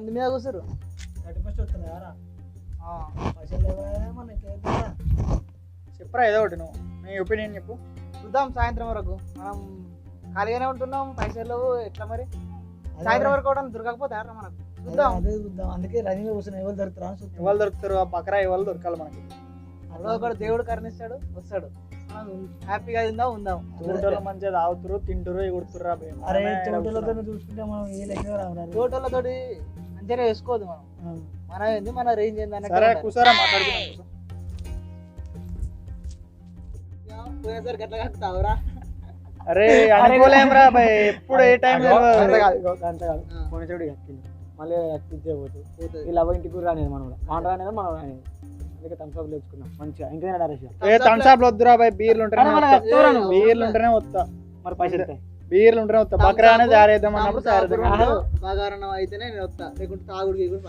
పంది మీద కూర్చురు thirty first వస్తున్నాయారా చెప్పరా ఏదో ఒకటి నువ్వు. నీ ఒపీనియన్ చెప్పు. చూద్దాం సాయంత్రం వరకు. మనం ఖాళీగానే ఉంటున్నాం పైసలు ఎట్లా మరి? సాయంత్రం వరకు కూడా దొరకకపోతే ఎర్ర మనకు. చూద్దాం. అదే చూద్దాం. అందుకే రన్నింగ్ కూర్చొని ఎవరు దొరుకుతారా. ఎవరు దొరుకుతారు? ఆ బకరా ఎవరు దొరకాలి మనకి? అదో ఒకడు దేవుడు కరుణిస్తాడు వస్తాడు. హ్యాపీగా తిందాం ఉందాం. తోటలో మంచిగా తాగుతురు తింటురు ఎగుడుతుర్రా. అరే తోటలతో. చూసుకుంటే మనం ఏ లెక్క తోటలతోటి మంచిగా వేసుకోదు మనం. మన ఏంది? మన రేంజ్ ఏంది అన్నట్టు సరే ఉండాలి. కూసారా మాట్లాడుకుందాం కూసో. పోయేసరికి ఎట్లా కక్కుతావురా అరే ఎప్పుడు ఏ టైం అంత కాదు ఇగో అంత కాదు. పోనీ చూడు ఎక్కింది. మళ్ళీ ఎక్కించే పోతుంది. వీళ్ళ అవ్వ ఇంటికి కూడా రానేది మనం మన రానేది మనం రానేది? అందుకే థమ్స్అప్ తెచ్చుకున్నాం మంచిగా. ఇంకేనా డైరెక్ట్ ఏ థమ్స్అప్ వద్దురా బాయ్. బీర్లు నువ్వు? బీర్లు ఉంటేనే వస్తా. మరి పైసలు ఇస్తాయి. బీర్లు ఉంటేనే వస్తా బకరా అనేది తయారేద్దాం అన్నప్పుడు అయితేనే నేను వస్తా. లేకుంటే తాగుడు గీగుడు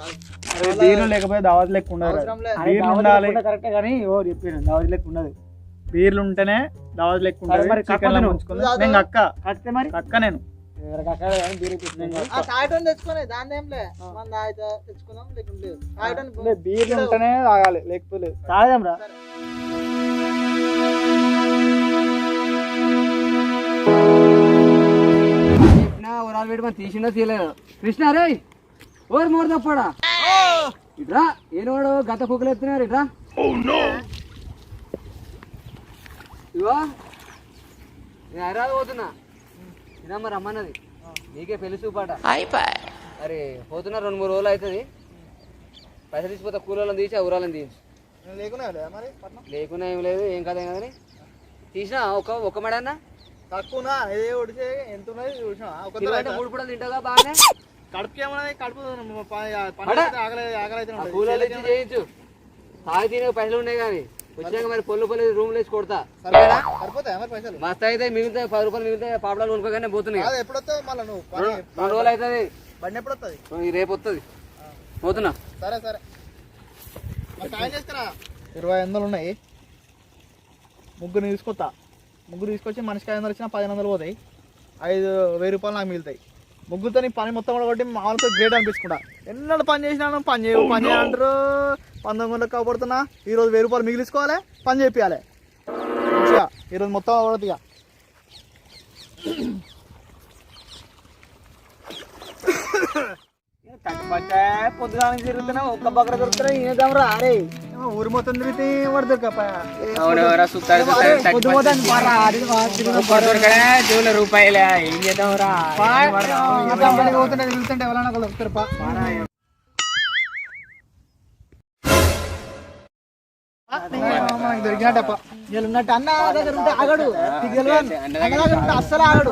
బీర్లు లేకపోతే దావత్ లెక్క ఉండదు బీర్లు దావత్ ఉండాలి. లేకుండా కరెక్టే కానీ ఓ చెప్పాను దావత్ లెక్క ఉండదు. బీర్లు ఉంటేనే దావత్ లెక్క సరే మరి ఉంటుంది చికెన్ కక్కను. ముంచుకుందాం. నేను అక్క కడితే మరి? అక్క నేను. బీర్లు ఉంటేనే తాగాలి లేకపోతే లేదు. తాగదాం రా ఓరాలు పెట్టి మనం తీసిండో తీయలేదు. కృష్ణ రే ఓరు మోరు తప్పడా? ఇట్రా ఏనోడు గత కుక్కలు ఎత్తున్నారు ఇట్రా. ఇవో నేను హైదరాబాద్ పోతున్నా. ఇదమ్మ రమ్మన్నది. నీకే పెళ్ళి చూపాట. అరే పోతున్నా రెండు మూడు రోజులు అవుతుంది. పైసలు తీసిపోతా కూలోళ్ళని తీసి ఆ ఊరాలను తీసి నేను లేకున్నా ఏం లేదు ఏం కదా ఏం కదని తీసినా ఒక ఒక మడన్నా? తక్కువనా? ఎంత ఉన్నది చూసినా? ఒక తిరుగంట మూడు పూటలు తింటాగా బాగానే? కడుపుకి ఏమన్నది? కడుపు ప- అడా. పని ఆకలి ఆకలి అయితే ఆ ఉంటుంది. కూలోళ్ళు ఇచ్చి చేయించు. తాగి తినే పైసలు ఉన్నాయి కానీ వచ్చాక మరి పొల్లు పొల్లు రూమ్ లేచి కొడతా. పైసలు? మస్తు అయితే మిగిలితే పది రూపాయలు మిగిలితే పాపడాలు కొనుక్కోగానే పోతున్నాయి. ఎప్పుడు వస్తావు మళ్ళీ నువ్వు? పని రెండు రోజులు అవుతుంది. బండి ఎప్పుడు వస్తుంది రేపు వస్తుంది పోతున్నా. సరే సరే. ఇరవై వందలు ఉన్నాయి. ముగ్గురు తీసుకొస్తా ముగ్గురు తీసుకొచ్చి మనిషికి ఐదు వందలు వచ్చినా పదిహేను వందలు పోతాయి. ఐదు వెయ్యి రూపాయలు నాకు మిగులుతాయి. ముగ్గురుతో నీ పని మొత్తం కూడా కొట్టి మామూలుతో గ్రేట్ అనిపించుకుంటా ఎన్నడూ పని చేసినాను పని చేయ పని చేయాలంటారు పంతొమ్మిది గంటలకు కాబడుతున్నా ఈరోజు వెయ్యి రూపాయలు మిగిలించుకోవాలి పని చేయాలి మంచిగా ఈరోజు మొత్తం అవడదు ఇక. పొద్దుగా తిరుగుతున్నా ఒక్క బకర దొరుకుతున్నా ఏదాం రా అరే ఊరి మొత్తం తిరిగితే ఎవరు దొరకపాయా పొద్దు రూపాయలే ఏం చేద్దాం రా తిరుగుతుంటే ఎవరైనా ఉన్నట్టు అన్న దగ్గర ఉంటే ఆగడు అన్న దగ్గర ఉంటే అస్సలు ఆగడు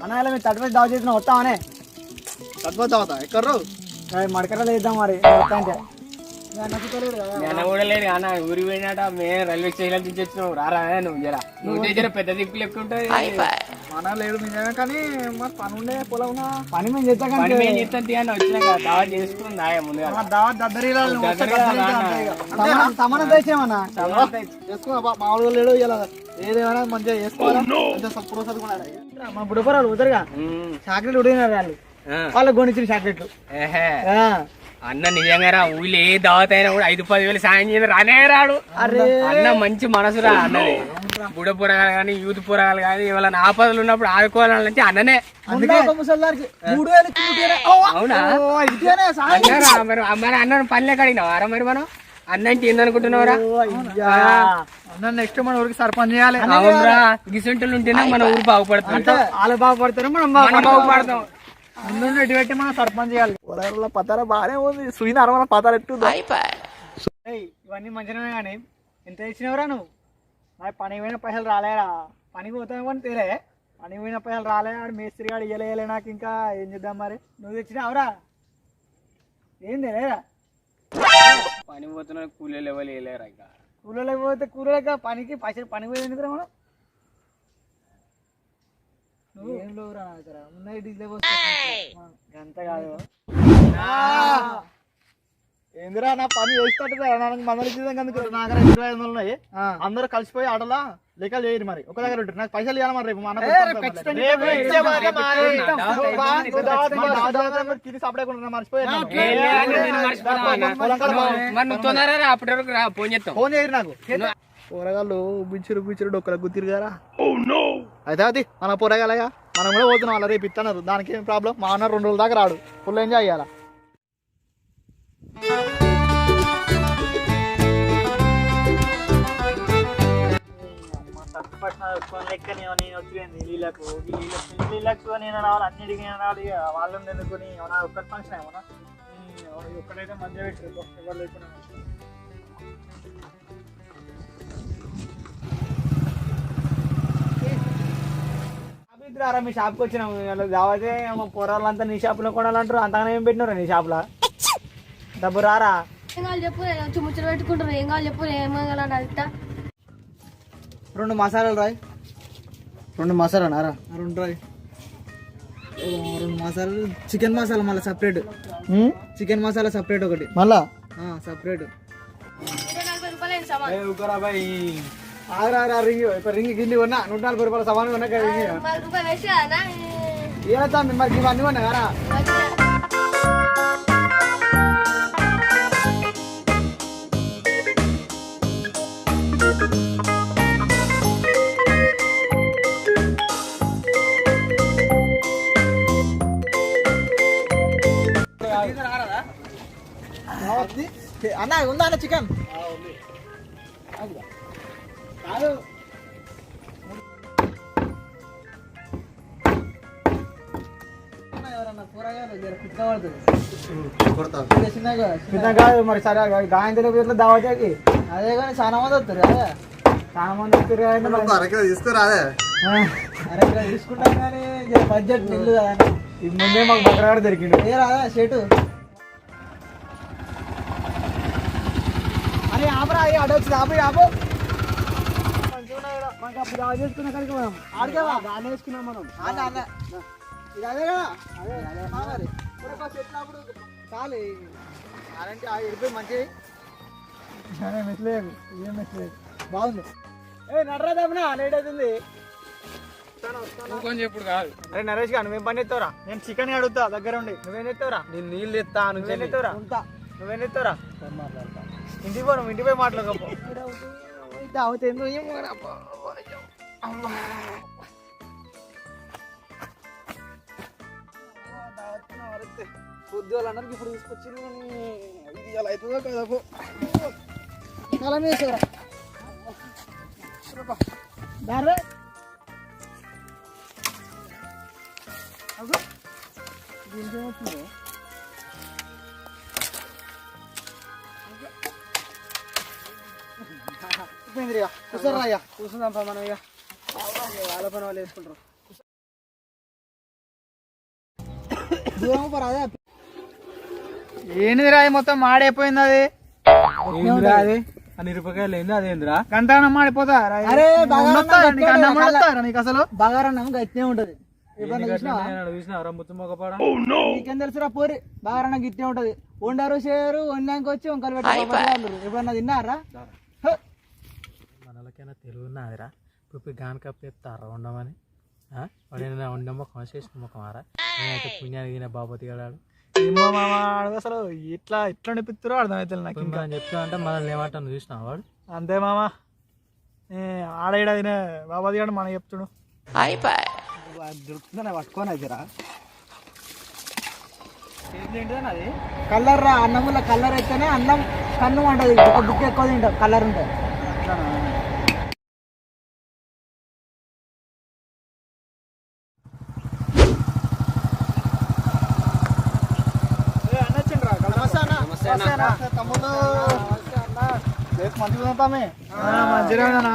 మన మేము తట్టుపై దావ చేసిన వస్తామనే తాగుతా. ఎక్కర్రు మడకరలు వేద్దాం మరి. అంటే కూడా అన్న ఊరికి పోయినాట మేము రైల్వే స్టేషన్ నుంచి వచ్చినావు రారా నువ్వు జరా నువ్వు జర పెద్ద లెక్క ఉంటుంది మన లేడు నిజమే కానీ మరి పని ఉండే పొలం పని మేము చేస్తాం పని మేము చేస్తాం వచ్చినాక దావా చేసుకుని ముందుగా సమానం తెచ్చేమన్నా చేసుకున్నా మామూలుగా లేడు ఇలా ఏదేమైనా మంచిగా చేసుకోవాలా? మంచిగా సప్పుడు చదువుకున్నాడు మా బుడపరాలు ఉదరుగా. చాక్లెట్ ఉడిగినారు వాళ్ళు. వాళ్ళకి కొనిచ్చిన చాక్లెట్లు. అన్న నిజంగా రా ఊళ్ళో ఏ దావత్ అయినా కూడా ఐదు పది వేలు సాయం చేయదు రానే రాడు. అన్న మంచి మనసురా అన్నది. బుడ పురగాలు కానీ యూత్ పురగాలు కానీ ఎవరైనా ఆపదలు ఉన్నప్పుడు ఆదుకోవాలంటే అన్ననే? అవునా? మరి అన్న పనిలే కడిగినావారా మరి మనం? అన్న అంటే ఏందనుకుంటున్నావురా? అన్న నెక్స్ట్ మన ఊరికి సర్పంచ్ చేయాలి. అవునరా. గిసంటలు ఉంటేనే మన ఊరు బాగుపడుతుంది వాళ్ళు బాగుపడతారు మనం మనం బాగుపడతాం. ముందు ఎటు పెట్టి మనం సర్పంచ్ చేయాలి. పొలాల పతార బాగానే ఉంది. సుయిన అరవల పతార ఎట్టు ఏయ్, ఇవన్నీ మంచిగానే కానీ ఎంత ఇచ్చినవరా నువ్వు? మరి పని పోయిన పైసలు రాలేరా? పనికి పోతావు కానీ తేలే పని పోయిన పైసలు రాలే ఆడు మేస్త్రి గాడు ఇయ్యలే నాకు ఇంకా ఏం చేద్దాం మరి? నువ్వు తెచ్చినావురా? ఏం తెలియదా పని పోతున్న కూలీలు ఎవరు వేయలేరు ఇక? కూలలోకి పోతే కూలలేక పనికి పైసలు పని పోయి ఎందుకురా మనం? ఏం లేవురా నా దగ్గర ఉన్నాయి డీజిల్ అంత కాదు ఏందిరా నా పని చేసినట్టు నాకు మందలు ఇచ్చేదాం అందుకు నా దగ్గర ఇరవై ఐదు వందలు ఉన్నాయి అందరూ కలిసిపోయి ఆటలా లెక్కలు చేయరు మరి ఒక దగ్గర ఉంటారు నాకు పైసలు ఇవ్వాలి మరి రేపు మా అన్న ఏ, కొడుకు రేపు వస్తాడు ఖచ్చితంగా మరి. రేపు ఇస్తాం. ఇచ్చే బాగా మాది. రేపు ఇస్తాం. నువ్వు బా, రేపు నువ్వు దావత్ ఇస్తాం. మరి దావత్ దావత్ మరి తిరిగి సపడకుండా మర్చిపోయాను ఫోన్ చేయరు నాకు కూరగాయలు బిచ్చిరు బిచ్చిరు డొక్కల గుత్తిరు గారా అయితే అది మన పొరగాలయ్యా మనం కూడా పోతున్నాం అలా రేపు ఇస్తున్నారు దానికి ఏం ప్రాబ్లం? మా అన్న రెండు రోజుల దాకా రాడు. ఫుల్ ఎంజాయ్ చేయాలా? లెక్కని నేను వచ్చింది నీళ్ళకు ఈ నీళ్ళకు నీళ్ళకు నేను రావాలి అన్నిటికీ నేను రావాలి. ఇక వాళ్ళని ఎందుకుని ఏమన్నా ఒక్క ఫంక్షన్ ఏమన్నా ఈ ఒక్కడైతే మంచిగా పెట్టారు ఎవరు లేకుండా రారా మీ షాప్కి వచ్చినాము. మా పోరాళ్ళంతా నీ షాప్లో కొనాలంటారు. అంతగానే ఏం పెట్టినారా నీ షాప్లో డబ్బు రారా? ఏం కావాలి చెప్పు వచ్చి ముచ్చట పెట్టుకుంటారు ఏం కావాలి చెప్పు నేను ఏం కావాలని అడుగుతా. రెండు మసాలాలు రాయ్. రెండు మసాలా నారా రెండు రాయ్. ఓ, రెండు మసాలాలు. చికెన్ మసాలా మళ్ళీ సపరేట్ చికెన్ మసాలా సపరేట్ ఒకటి. మళ్ళా? సపరేట్ రూపాయలు అయింది సామాన్ ఆరా రింగ్ ఇప్పుడు రింగ్ గిన్ని ఉన్నా నూట నలభై రూపాయల సమానం ఉన్నా కదా రింగ్ నాలుగు రూపాయలు వేసి కదా ఏమవుతా మరి ఇవన్నీ ఉన్నా కదా అన్న ఉందా అన్న చికెన్ కాదు ఎవరన్నా మరి సరే గాయం తెలియదు దావచ్చాకి అదే కానీ చాలా మంది వస్తారు అదే చాలా మంది వస్తారు కానీ అరకిలో తీసుకురాదే ఆ, అరే తీసుకుంటాం కానీ బడ్జెట్ నిల్లు కదా ముందే మాకు బకరాడు దొరికింది ఏ రాదా షేటు అరే ఆపరా అడవచ్చు ఆపు ఆపు అప్పుడు ఆ చేసుకున్న కనుక మనం ఆడికేవా దాన్ని వేసుకున్నాం మనం. ఇది అదే కదా? అదే అదే. మరి. చెట్లప్పుడు చాలు. అలాంటి ఆ ఎడిపోయి మంచి మెట్లేదు ఏం మెట్లేదు బాగుంది. ఏ నడరా తప్పున లేట్ అవుతుంది. కొంచెం చెప్పుడు కాదు. అరే నరేష్గా నువ్వేం పని ఎత్తావురా నేను చికెన్ అడుగుతా దగ్గర ఉండి. నువ్వేం ఎత్తావురా నేను నీళ్ళు ఎత్తా నువ్వేం ఎత్తావురా నువ్వేం ఎత్తావురా ఇంటికి పో నువ్వు ఇంటికి పోయి మాట్లాడుకోపో పొద్దులందరికి ఇప్పుడు తీసుకొచ్చింది ఇది ఇలా అవుతుందో కదా పో. చాలా వేసారా దారే కూర్చోరా అయ్యా. కూర్చుందాం పా మనం ఇక. వాళ్ళ పని వాళ్ళు వేసుకుంటారు. దూరం పరా అదే మొత్తం మాడైపోయింది అది? అది? ఆ నిరుపకాయలు ఏంది అదేంద్రా గంటానం మాడిపోతా అరే బాగా నీకు అసలు. బాగారన్నం గట్టినే ఉంటది. నీకేం తెలుసురా పోరి? బాగారన్నం గిట్టే ఉంటది. వండారు చేయరు వండాక వచ్చి వంకలు పెట్టి ఎప్పుడన్నా తిన్నారా? హ. మనలకైనా తెలుగు ఉన్నదిరా. ఇప్పుడు గాన్ కప్ చెప్తారా ఉండమని వాడైనా ఉండే ముఖం చేసిన ముఖం ఆరా నేనైతే పుణ్యానికి తినే బాబతి గడాడు. ఏమో మామ ఆడు అసలు ఇట్లా ఇట్లా నడిపిస్తారో అర్థమవుతుంది నాకు ఇంకా. అని చెప్తా అంటే మనల్ని ఏమంటాను చూసినా వాడు? అంతే మామ. ఆడేడ తినే బాబాది గారు మనకి చెప్తుడు. దొరుకుతుందా పట్టుకొని అయితేరా కలర్ రా అన్నంలో కలర్ అయితేనే అన్నం కన్ను ఉంటుంది ఒక బుక్ ఎక్కువ తింటాం కలర్ ఉంటుంది. తమ్ముడు. రేపు మంచిగా ఉంటామే మంచిగా ఉందనా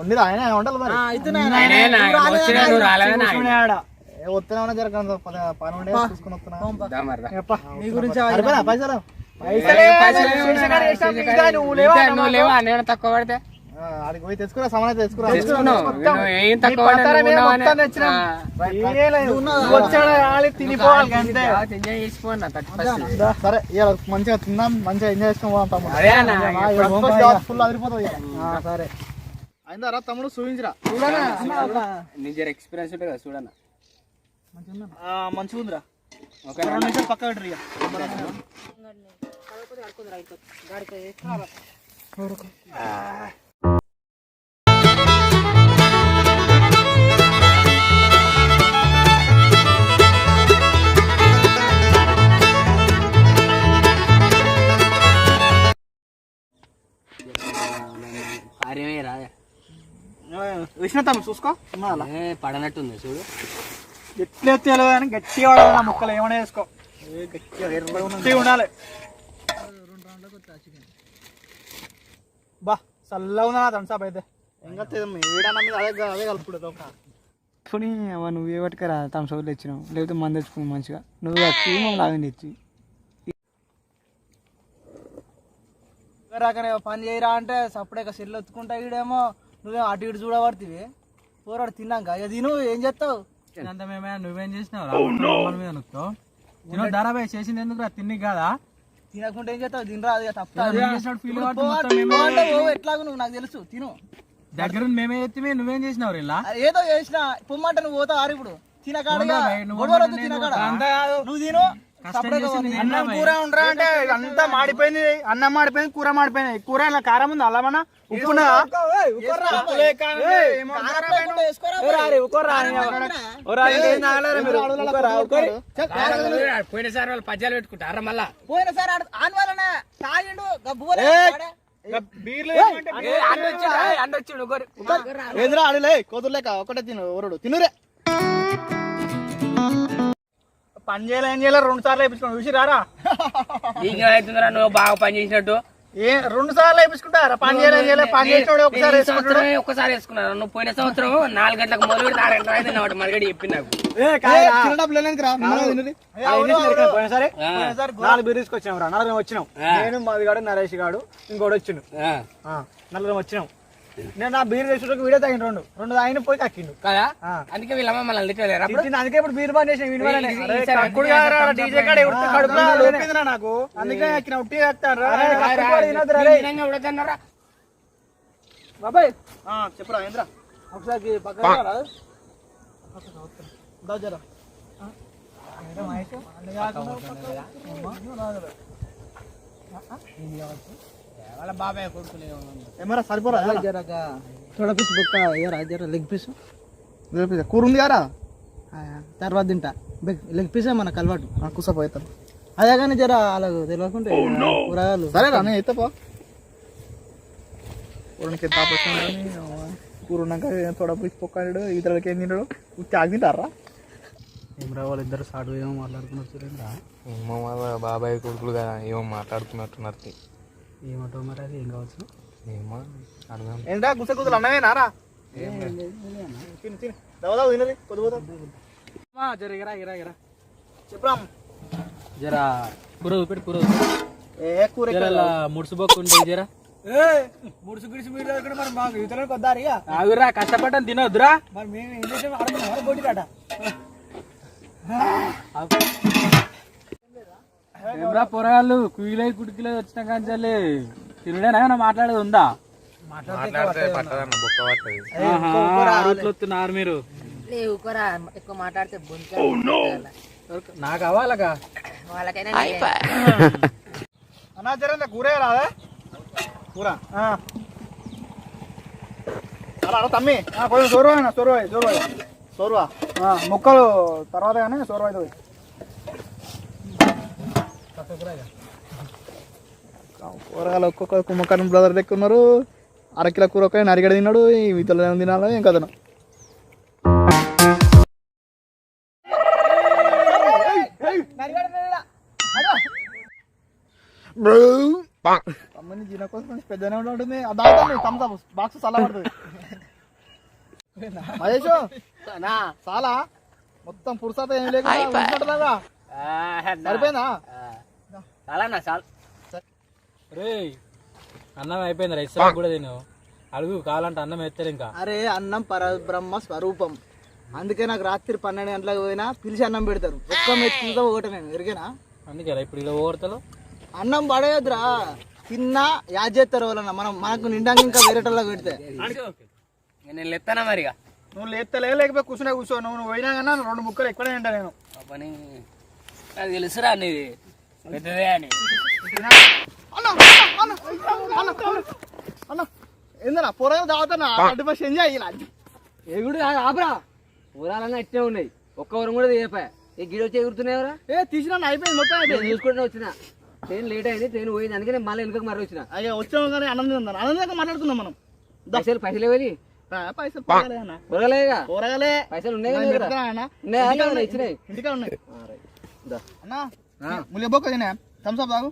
ఉండిరా ఆయన వంటలు మరి. వస్తున్నామన్నా జరగదు పని ఉండే చూసుకుని వస్తున్నా. పైసలు? పైసలే నువ్వు లేవా తక్కువ పడితే? ఆడికి పోయి తెచ్చుకురా సామాన్ తెచ్చుకురా. సరే ఇవాళ మంచిగా తిందాం మంచిగా ఎంజాయ్ చేసుకుని ఫుల్ అదిరిపోతుంది సరే. అయిందారా తమ్ముడు? చూపించరా. నీ జర ఎక్స్పీరియన్స్ ఉంటుంది కదా చూడన్న మంచిగా ఉందిరా ఒక రెండు నిమిషాలు పక్క పెట్టరు ఇక. కార్యమే రాదా. విష్ణు తమ్ముడు చూసుకో పడనట్టుంది చూడు. ఎట్లా తెలియదు కానీ గట్టిగా వాడాలి నా ముక్కలు ఏమైనా వేసుకో గట్టిగా ఉండాలి. బా చల్లగా ఉందా థమ్స్అప్ అయితే? ఇంకా ఏడన్నా మీద అదే అదే కలుపుకుంటుంది ఒక. పోనీ నువ్వు ఏ పట్టుకరా థమ్స్అప్ తెచ్చినావు. లేకపోతే మంది తెచ్చుకుని మంచిగా. నువ్వు మమ్మల్ని తెచ్చి. రాకనే పని చేయరా అంటే సప్పుడే సెల్లు ఎత్తుకుంటా ఈడేమో నువ్వేమో అటు ఇటు చూడబడుతుంది పోరాడు తిన్నాక. ఇక తిను ఏం చేస్తావు? అంత మేమే నువ్వేం చేసినావు మన మీద నొక్కుతావు. తినో ధారాబాయి చేసింది ఎందుకు రా తిన్ని కాదా? తినకుంటే ఏం చేస్తావు? తినరా అది తప్ప నువ్వు ఎట్లాగో నువ్వు నాకు తెలుసు. తిను. దగ్గర మేమే ఎత్తిమే నువ్వేం చేసినావు ఇలా ఏదో చేసిన. పొమ్మంటే నువ్వు పోతావు ఆరు ఇప్పుడు. నువ్వు తినకాడ. నువ్వు తిను. అన్నం. కూర ఉండరా అంటే అంతా మాడిపోయింది అన్నం మాడిపోయింది కూర మాడిపోయింది కూర ఇలా కారం ఉంది అలా మన ఉప్పు. పోయినసారి వాళ్ళు పద్యాలు పెట్టుకుంటారా మళ్ళా పోయినసారి ఆన్ తాగిండు ఏంద్రా ఆడలే ఒకటే తిను ఎవరుడు తినురే పని చేయలే ఏం చేయలే రెండు సార్లు వేపించుకున్నాను చూసి రారా? నీకేమవుతుందిరా నువ్వు బాగా పని చేసినట్టు. ఏ రెండు సార్లు వేపించుకుంటారా పని చేయలే ఏం చేయలే పని చేసినోడు ఒకసారి ఈ వేసుకుంటాడు ఒక్కసారి వేసుకున్నారు? నువ్వు పోయిన సంవత్సరం నాలుగు గంటలకు మొదలు పెడితే ఆరు గంటల అయితే నాడు మరిగడి చెప్పి నాకు. డబ్బులు రా? పోయినసారి? నాలుగు రా. నలుగురం వచ్చినాం. నేను మాది గాడు నరేష్ గాడు ఇంకోటి వచ్చిండు. ఆ, ఆ, నలుగురం వచ్చినాం. నేను నా బీర్ తెచ్చుకోక వీడియో తాగిన రెండు. రెండు తాగిన పోయి కక్కిండు. కదా. అందుకే వీళ్ళమ్మ మళ్ళీ తిట్టలేరు అప్పుడు తిట్టింది, అందుకే ఇప్పుడు బీర్ బంద్ చేసిన నాకు? అందుకే ఉట్టి కక్తాను బాబాయ్. ఆ, చెప్పురా ఏంద్రా? ఒకసారి పక్కన. దా జరా. ఏదో మహేష్, అన్ని కాకుండా వాళ్ళ బాబాయ్ కొడుకులు సరిపోరా? తొడ పీస్ బొక్క ఏరా జర లెగ్ పీస్ లెగ్ పీస్ కూర ఉంది కదా? తర్వాత తింటా. లెగ్ పీసే మనకు అలవాటు. కుసపోతాను అదే కానీ జర అలా తెలియకుంటే oh, కూరగాయలు. సరేరా నేను అయితే పో. కూరకి కూర ఉన్నాక తొడ పీస్ పొక్కాడు ఇతరులకి ఏం తిన్నాడు తాగి తింటారా? ఏం రా వాళ్ళు ఇద్దరు సాడు ఏమో మాట్లాడుకున్నారు ఏమో మా బాబాయ్ కొడుకులు కదా ఏమో మాట్లాడుతున్నట్టున్నారు ఏమంటావు మరి అది ఏం కావచ్చు? ఏమో అడగాం ఏంటా గుస గుసలు అన్నమేనా రా తిను తిను. దవదావు తినది కొద్ది పోతాం. జర ఇరా ఇరా ఇరా. చెప్పురా? జరా కూర చూపెట్టి కూర ఏ కూర జర ఇలా ముడుసుబొక్కు ఉంటే జరా. ముడుసు గిడిసి మీరు దగ్గర మరి మాకు ఇతరులకు వద్దారు ఇక ఆగురా కష్టపడ్డాను తినొద్దురా. మరి మేము ఏం చేసాం ఆడుకున్నాం కొట్టిరాట ఏమ్రా పొరగాళ్ళు కుయిలై కుడికిలై వచ్చిన కాంచాలి తినడేనా? మాట్లాడేది ఉందా? మాట్లాడితే పట్టదన్న బొక్క పట్టది. వస్తున్నారు మీరు. లేవు కూర ఎక్కువ మాట్లాడితే బొంత నాకు అవ్వాలగా? వాళ్ళకైనా అన్నా జర కూర రాదే కూర? ఆ, అలా అలా తమ్మి. ఆ, కొంచెం సోరువా సోరువా? ముక్కలు తర్వాత కానీ సోరువా అవుతుంది కూరగాయలు ఒక్కొక్క కుమ్మకారం బ్రదర్ లెక్క ఉన్నారు అరకిలో కూర ఒక నరిగడ తిన్నాడు. ఈ మిగతా తినాలో ఏం కదను తమ్మని జీన కోసం పెద్దనే ఉంటుంది. దాని తమ్సప్ బాక్స్ చాలా పడుతుంది. మహేష్ చాలా మొత్తం పురుసత ఏం లేకుండా సరిపోయిందా? చాలా నా చాలా రే అన్నం అయిపోయింది రైస్ సార్ కూడా తిన్నావు అడుగు కావాలంటే అన్నం ఎత్తారు ఇంకా. అరే అన్నం పరబ్రహ్మ స్వరూపం. అందుకే నాకు రాత్రి పన్నెండు గంటలకు పోయినా పిలిచి అన్నం పెడతారు. ఒక్క మెచ్చుకుంటా ఒకటి నేను ఎరిగేనా? అందుకే ఇప్పుడు ఇలా ఓడతలు అన్నం పడేయద్దురా. తిన్నా యాద్ చేస్తారు వాళ్ళన్న. మనం మనకు నిండాక ఇంకా వేరేటోళ్ళకి పెడితే. నేను లేస్తానా మరి నువ్వు లేస్తలే లేకపోతే కూర్చునే కూర్చో. నువ్వు నువ్వు పోయినా కన్నా రెండు ముక్కలు ఎక్కువనే తింటా నేను. పని నాకు తెలుసురా నీది. పెద్దదే అని. అన్న ఏందన్నా పొరగా తాగుతున్నా అడ్డు బస్ ఎంజాయ్ అయ్యి ఏ గుడి ఆపరా. ఊరాలన్నా ఇట్టే ఉన్నాయి. ఒక్క ఊరం కూడా తీయపా. ఏ గిడి వచ్చి ఎగురుతున్నాయవరా ఏ తీసినా అయిపోయింది మొత్తం అయిపోయింది. చూసుకుంటూ వచ్చిన. ట్రైన్ లేట్ అయింది ట్రైన్ పోయింది అందుకే నేను మళ్ళీ వెనుకకు మరీ వచ్చిన అయ్యో వచ్చాము కానీ ఆనందం ఉందా ఆనందంగా మాట్లాడుకుందాం మనం. పైసలు పైసలు ఇవ్వాలి రా, పైసలు ఊరలేగా పోరగాలే పైసలు ఉన్నాయి. ఇచ్చినాయి. అన్న తినే. తాగు.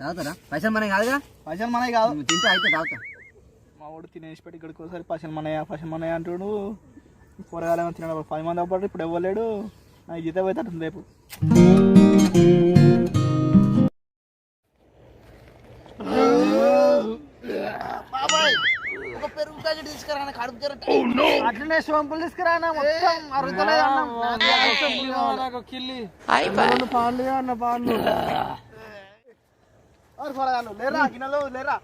తాగుతారా పైసలు మనకి కాదుగా? పైసలు మనవి కాదు. తింటే అయితే తాగుతా. మా వాడు తినేసి పెట్టి ఇక్కడికి ఒకసారి పైసలు మనయ్య పైసలు మనయ్య అంటాడు. కూరగాయలు తిన్నాడు పది మంది అవ్వడు ఇప్పుడు ఇవ్వలేడు నాకు జీతం అట్టుంది రేపు. పెరుగు ప్యాకెట్ తీసుకురా నాకు అడుగు జర అట్లనే సోంపులు తీసుకురా అన్న, మొత్తం అరుగుతలేదు అన్నం. లేరా గిన్నెలు లేరా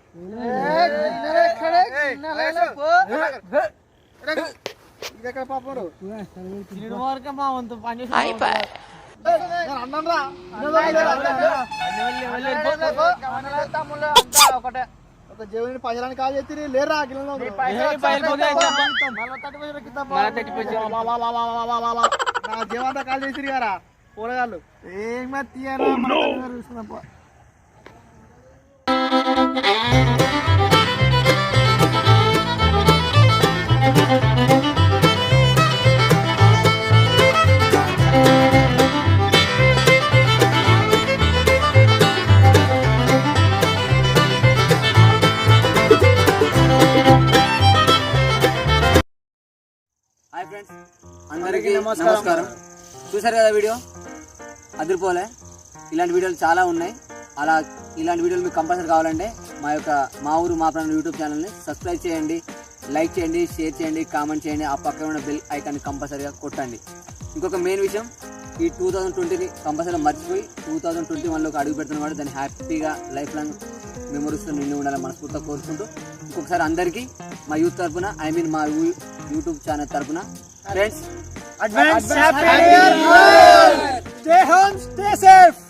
పాపడు అన్నం రా ఒకటే ఒక జీవుని పైసలని కాల్ చేసి లేరా గిన్నెలో నా జీవంతా కాల్ చేసిరు కదా కూరగాయలు. ఏం తీయరా చూసుకున్నప్ప నమస్కారం. చూసారు కదా వీడియో? అదిరిపోలే. ఇలాంటి వీడియోలు చాలా ఉన్నాయి. అలా ఇలాంటి వీడియోలు మీకు కంపల్సరీ కావాలంటే మా యొక్క మా ఊరు మా ప్రాణం యూట్యూబ్ ఛానల్ని సబ్స్క్రైబ్ చేయండి లైక్ చేయండి షేర్ చేయండి కామెంట్ చేయండి ఆ పక్కన ఉన్న బెల్ ఐకాన్ని కంపల్సరీగా కొట్టండి. ఇంకొక మెయిన్ విషయం ఈ టూ థౌజండ్ ట్వంటీని కంపల్సరీ మర్చిపోయి టూ థౌజండ్ ట్వంటీ వన్లోకి అడుగు పెడుతున్న వాడు దాన్ని హ్యాపీగా లైఫ్ లాంగ్ మెమొరీస్తో నిండి ఉండాలని మనస్ఫూర్తిగా కోరుకుంటూ ఇంకొకసారి అందరికీ మా యూత్ తరపున ఐ మీన్ మా యూట్యూబ్ ఛానల్ తరపున friends Advance, Happy New Year! Stay home, stay safe.